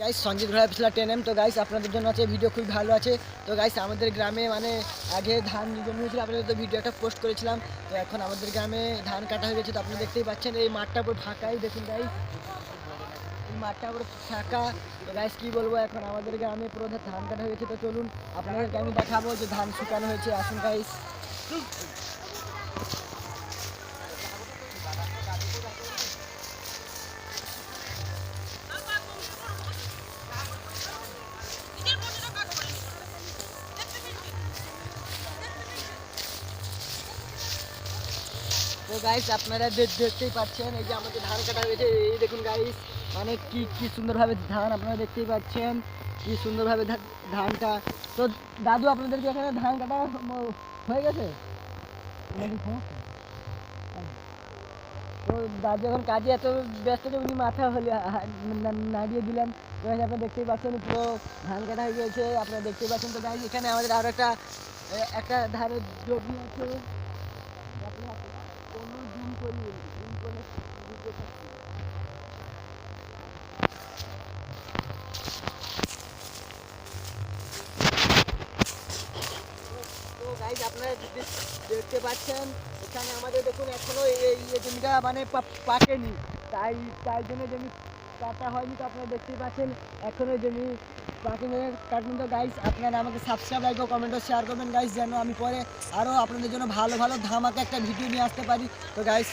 Guys Sanjit ঘোড়া পিছলা ten M তো গাইস আপনাদের জন্য আছে ভিডিও খুব ভালো আছে। তো গাইস আমাদের গ্রামে মানে আগে ধান জমি হয়েছিল, আপনাদের তো ভিডিও একটা পোস্ট করেছিলাম। তো এখন আমাদের গ্রামে ধান কাটা হয়ে গেছে, তো আপনারা দেখতেই পাচ্ছেন, এই মাঠটা পুরো ফাঁকাই, দেখুন গাইস এই মাঠটা পুরো ফাঁকা। তো গাইস কী বলব, এখন আমাদের গ্রামে পুরো ধান কাটা হয়ে গেছে, তো চলুন, আপনাদেরকে আমি দেখাবো যে ধান শুকানো হয়েছে, আসুন গাইস তো গাইস আপনারা দে- দেখতেই পাচ্ছেন এই যে আমাদের ধান কাটা হয়েছে এই দেখুন গাইস মানে কি কি সুন্দরভাবে ধান আপনারা দেখতেই পাচ্ছেন কি সুন্দরভাবে ধা- ধানটা। তো দাদু আপনাদেরকে এখানে ধান কাটা ম- হয়ে গেছে? নাকি সমস্যা? তো দাদু এখন কাজে এত ব্যস্ত যে উনি মাথা হলে হা- না- নাড়িয়ে দিলেন। তো এই যে আপনারা দেখতেই পাচ্ছেন পুরো ধান কাটা হয়ে গেছে আপনারা দেখতেই পাচ্ছেন। তো গাইস এখানে আমাদের আরও একটা এ- একটা ধানের জমি আছে। আপনারা কোনো দিন করি দিন করে দিতে থাকি। তো গাইজ আপনারা যদি দেখতে পাচ্ছেন, এখানে আমাদের দেখুন এখনও এই জমিটা মানে পাকেনি তাই তাই জন্য জমি কাটা হয়নি, তো আপনারা দেখতেই পাচ্ছেন, এখনও জমি পাকেনি কাটুন তো গাইজ আপনারা আমাকে সাবস্ক্রাইব লাইক ও কমেন্ট ও শেয়ার করবেন গাইজ যেন আমি পরে আরও আপনাদের জন্য ভালো ভালো ধামাকা একটা ভিডিও নিয়ে আসতে পারি। তো গাইজ